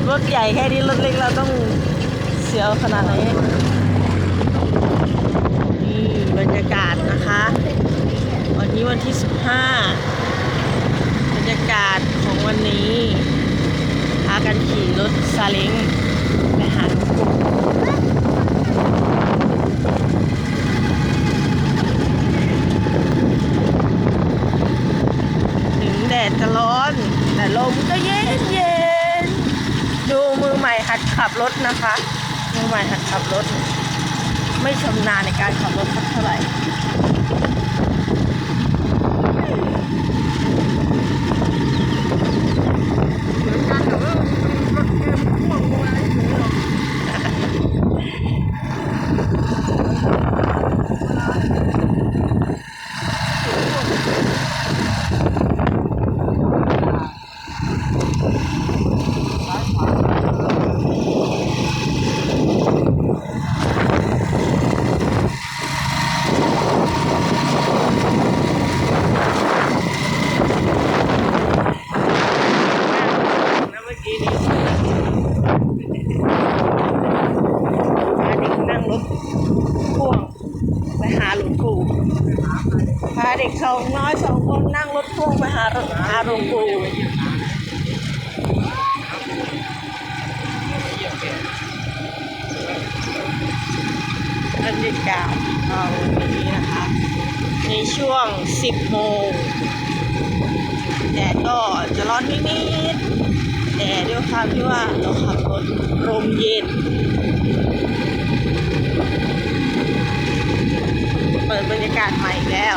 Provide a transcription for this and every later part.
บรถใหญ่แค่นี้รถเล็กเราต้องเสียวขนาดไหนนี่บรรยากาศนะคะ วันนี้วันที่ 15 บรรยากาศของวันนี้พากันขี่รถซาเล้งไปหาถึงแดดจะร้อน แต่ลมก็เย็นเย็น หัดขับรถนะคะมือใหม่หัดขับรถ ไม่ชำนาญในการขับรถเท่าไหร่ เปิดบรรยากาศใหม่แล้ว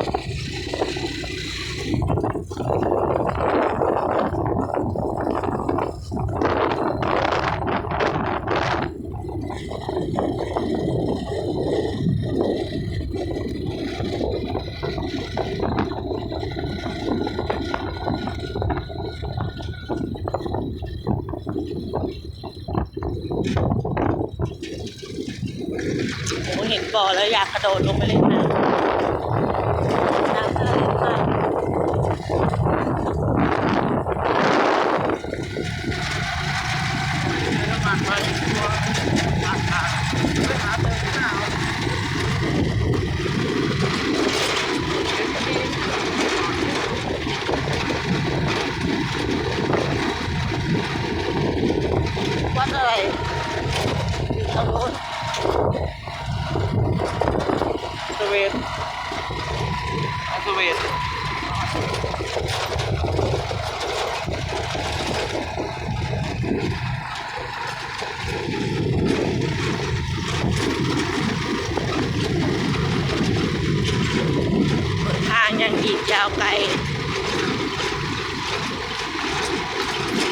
าวไกล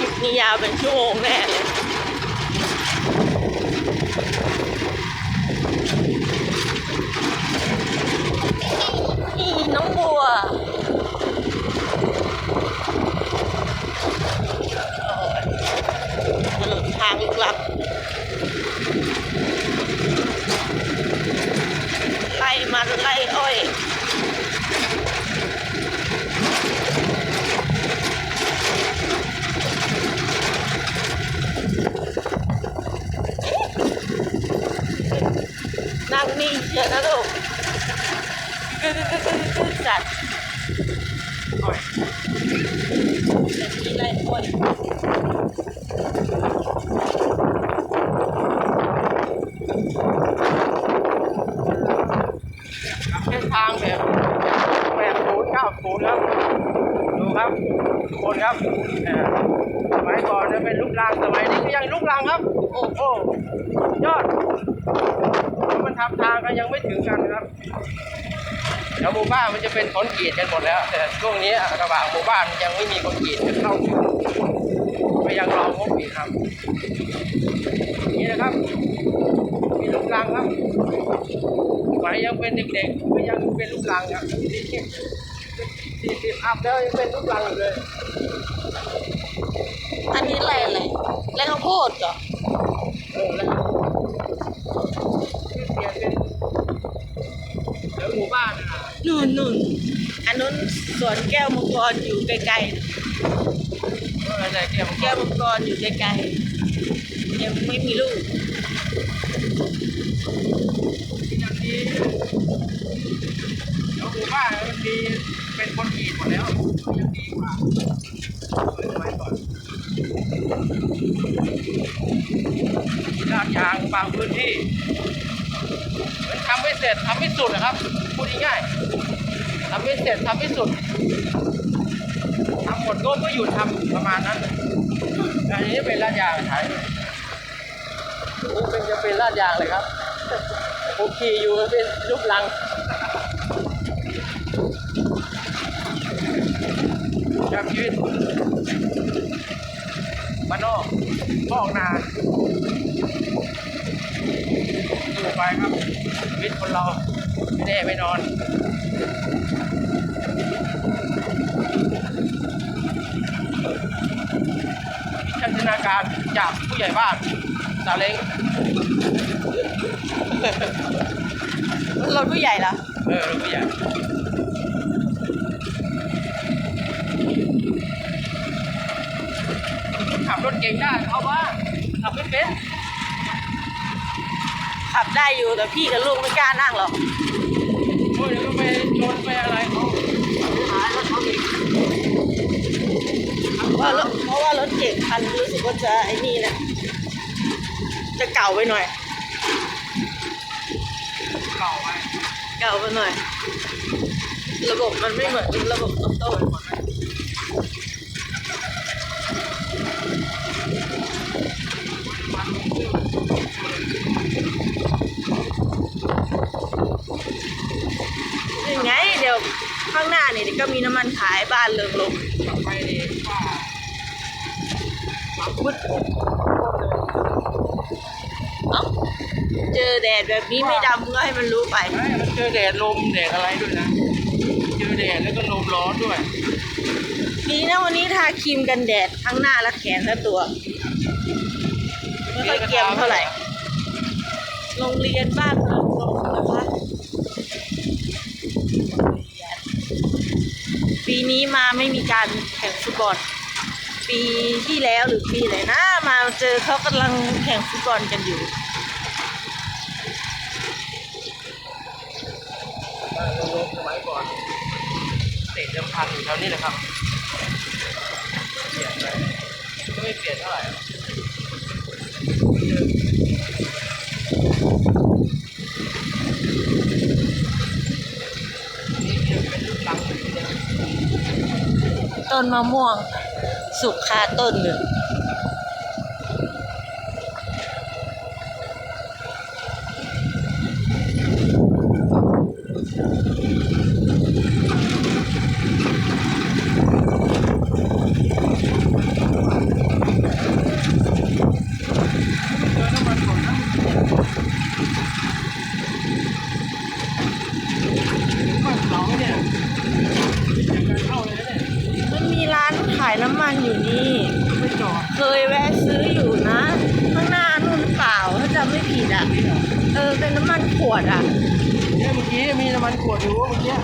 ปนี้ยาวเป็นชั่วโมงแน่เลยน้องบัวหลุดทางกลับ จะมีอะไรคนเส้นทางแบบแบบศูนย์เก้าศูนย์ครับดูครับทุกคนครับเอ่อสมัยก่อนจะเป็นลูกรังสมัยนี้ก็ยังลูกรังครับ โอ้โหยอดมันทำทางก็ยังไม่ถึงกันครับ เดี๋ยวหมู่บ้านมันจะเป็นคอนกรีตกันหมดแล้ว แต่ช่วงนี้ระหว่างหมู่บ้านยังไม่มีคอนกรีตจะเข้าถึงก็ยังรองบอีกครับ นี่นะครับ มีลูกรังครับสมัยยังเป็นเด็กๆก็ยังเป็นลูกลังครับสี่สิบสี่สิบอัพแล้วยังเป็นลูกลังอยู่เลย อันนี้อะไรอะไรแล้วข้าวโพดเหรอเออแล้วที่เปลี่ยนเป็น เดี๋ยวหมู่บ้านน่ะนู่นนู่นอันนู้นสวนแก้วมังกรอยู่ไกลเอออะไรเกี่ยวกับๆแก้วมังกรอยู่ไกลๆยังไม่มีลูกอย่างนี้เดี๋ยวหมู่บ้านมันมีเป็นคนกรีดหมดแล้วยังดีกว่าเออสมัยก่อนลาดยางบางพื้นที่เหมือน ทำไม่เสร็จทำไม่สุดนะครับพูดง่ายๆทำไม่เสร็จทำไม่สุดทำหมดก็ก็หยุดทำประมาณนั้นอันนี้เป็นลาดยางไทยนี่เป็นจะเป็นลาดยางเลยครับผมขี่อยู่เป็นรูปลังแบบชีวิตบ้านนอกพอกนา อยู่ไปครับชีวิตคนเราไม่ได้ไม่นอนวิจันทนาการจากผู้ใหญ่บ้านซาเล้งรถผู้ใหญ่เหรอ เออผู้ใหญ่ขับรถเก่งได้เอาบ้างขับไม่เป็นขับ ได้อยู่แต่พี่กับลูกไม่กล้านั่งหรอกโอ้ยเดี๋ยวก็ไปชนไปอะไรเขาหายรถเขาอีกเพราะรถเพราะว่ารถเก่งคันรู้สึกว่าจะไอ้นี่นะจะเก่าไปหน่อย เก่าไปเก่าไปหน่อย ระบบมันไม่เหมือนระบบออโต้ ยังไง เดี๋ยว ข้างหน้านี่เดี๋ยวก็มีน้ำมันขายบ้านเริงลมขับไปดีว่าขับมืดเอ้าเจอแดดแบบนี้ไม่ดำก็ให้มันรู้ไปไม่มันเจอแดดลมแดดอะไรด้วยนะ เจอแดดแล้วก็ลมร้อนด้วย ดีนะวันนี้ทาครีมกันแดดทั้งหน้าและแขนและตัว ไม่ค่อยเกรียมเท่าไหร่ โรงเรียนบ้านเริงลมนะคะ ปีนี้มาไม่มีการแข่งฟุตบอล ปีที่แล้วหรือปีไหนนะมาเจอเขากำลังแข่งฟุตบอลกันอยู่สมัยก่อนเตะเดิมพันอยู่แถวนี้นะครับเปลี่ยนไปก็ไม่เปลี่ยนเท่าไหร่หรอกนี่ยังเป็นลูกลังอยู่ที่เดิม ต้นมะม่วง สุกคาต้นเลย เจอน้ำมันก่อนนะบ้านเสาเนี่ยยังการเข้าเลยนะเนี่ย มันมีร้านขายน้ำมันอยู่นี่ไม่จอดเคยแวะซื้ออยู่นะ ข้างหน้านู่นหรือเปล่าถ้าจำไม่ผิดอะนี่เหรอเออเป็นน้ำมันขวดอะเนี่ยเมื่อกี้มีน้ำมันขวดอยู่เมื่อกี้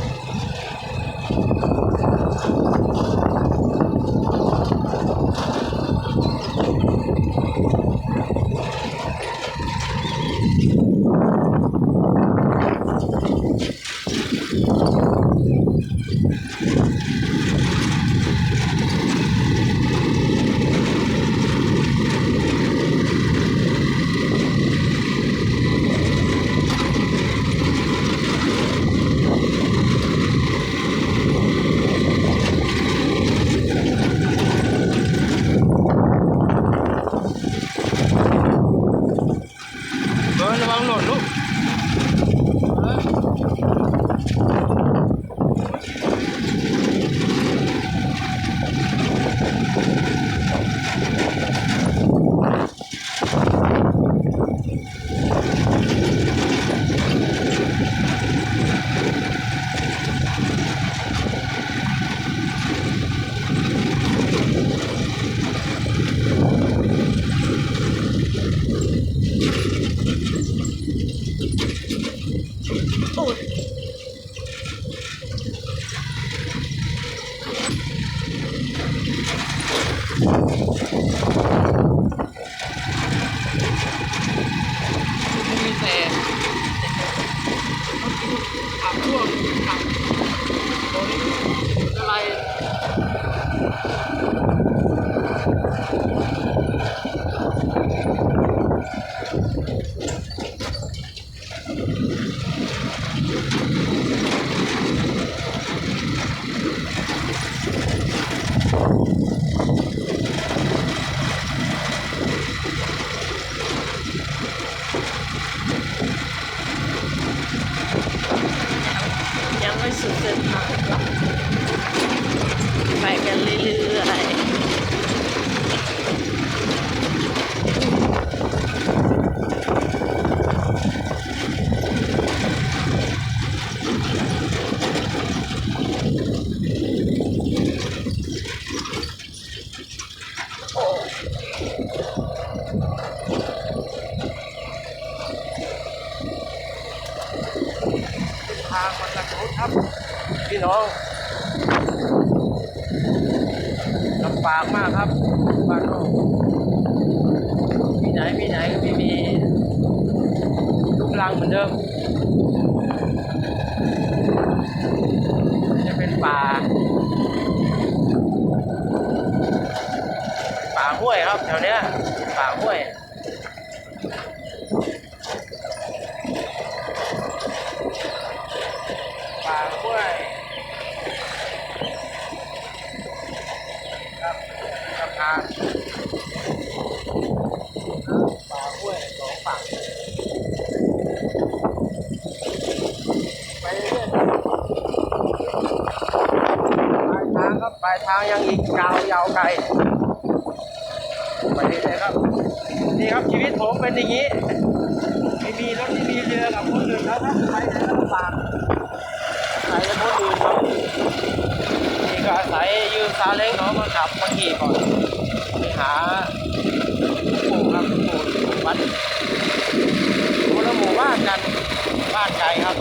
ห้วยครับแถวเนี้ยป่าห้วยป่าห้วยครับสะพานป่าห้วยสองฝั่งไปเรื่อยๆปลายทางครับปลายทางยังอีกยาวยาวไกล ปเลยครับ นี่ครับชีวิตผมเป็นอย่างนี้ ไม่มีรถไม่มีเรือกับคนอื่นแล้วครับไปไหนก็ลำบากใส่คนอื่นครับนี่ก็อาศัยยืมซาเล้งเขามาขับมาขี่ก่อนไปหาปู่ครับปู่วัดคนละหมู่บ้านกันบ้านไกลครับ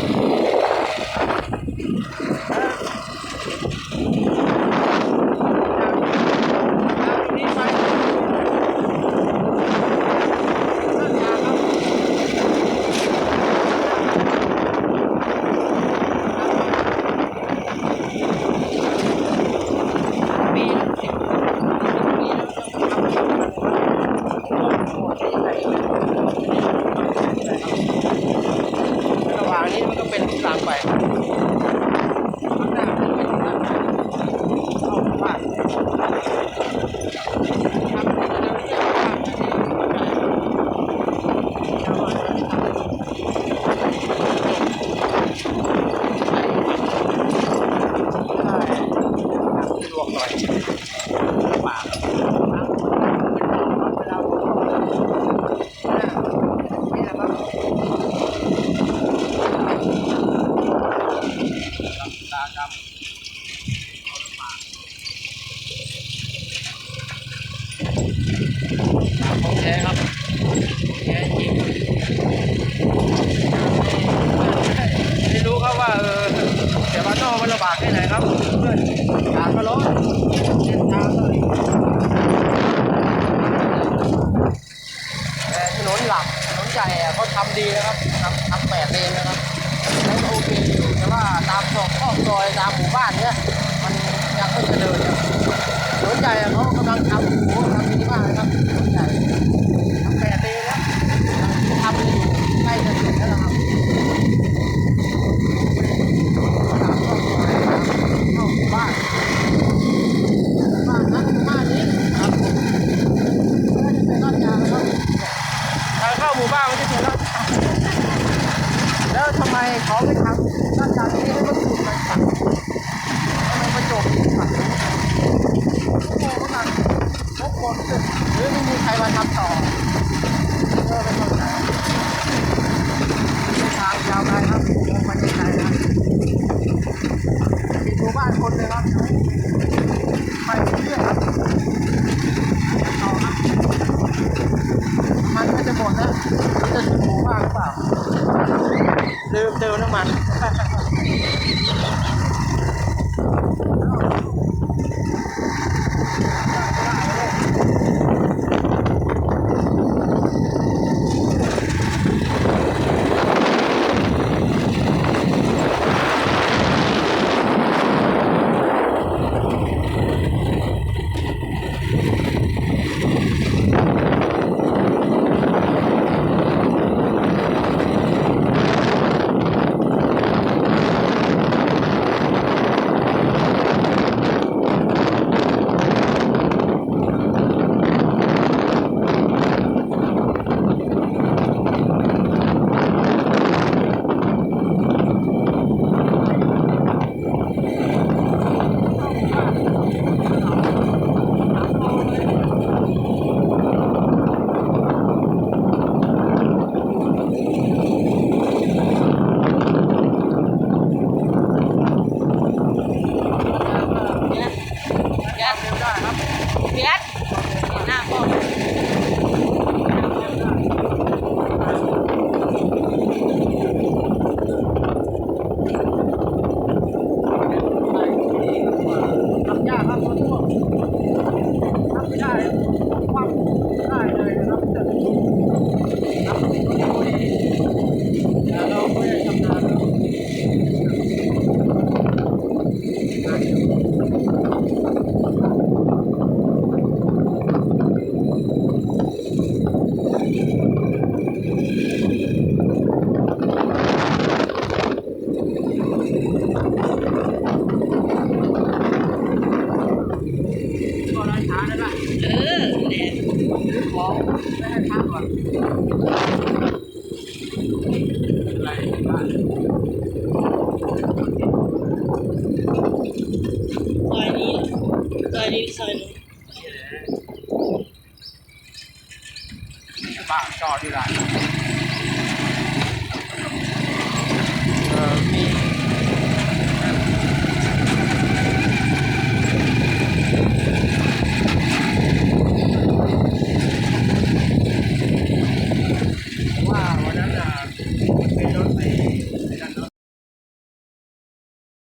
นี่ไปปีละสิบปีแล้วระหว่างนี้มันก็เป็นทางไปข้างหน้ามันเป็นทางไปเข้าหมู่บ้านทำให้เราเรียกว่าสะดวกหน่อยป่าเวลาผมนี่แหละครับตากรรมของแท้ครับของแท้จริงไม่รู้ครับว่าเออแต่ว่านนอกมันลำบากแค่ไหนครับเพื่อนอากาศก็ร้อนเส้นทางก็เลยแต่ถนนหลักถนนใหญ่อะเขา ทำดีนะครับทำทำแปดเลนนะครับแล้วก็โอเคอยู่แต่ว่าตามซอกข้องซอยตามหมู่บ้านเนี้ยมันยังไม่เจริญครับถนใหญ่อะเขากำลังทำโอ้โหทำดีมากนะครับสนนใหญ่ทำแปดเลนแล้วทำอยู่ใกล้จะเสร็จแล้วล่ะครับ ถามว่าเข้าหมู่บ้านบ้านนั้นหมู่บ้านนี้ครับผมแล้วจะเป็นรอดยางแล้วทางเข้าหมู่บ้านมันจะเป็นรอดยางแล้ว ทำ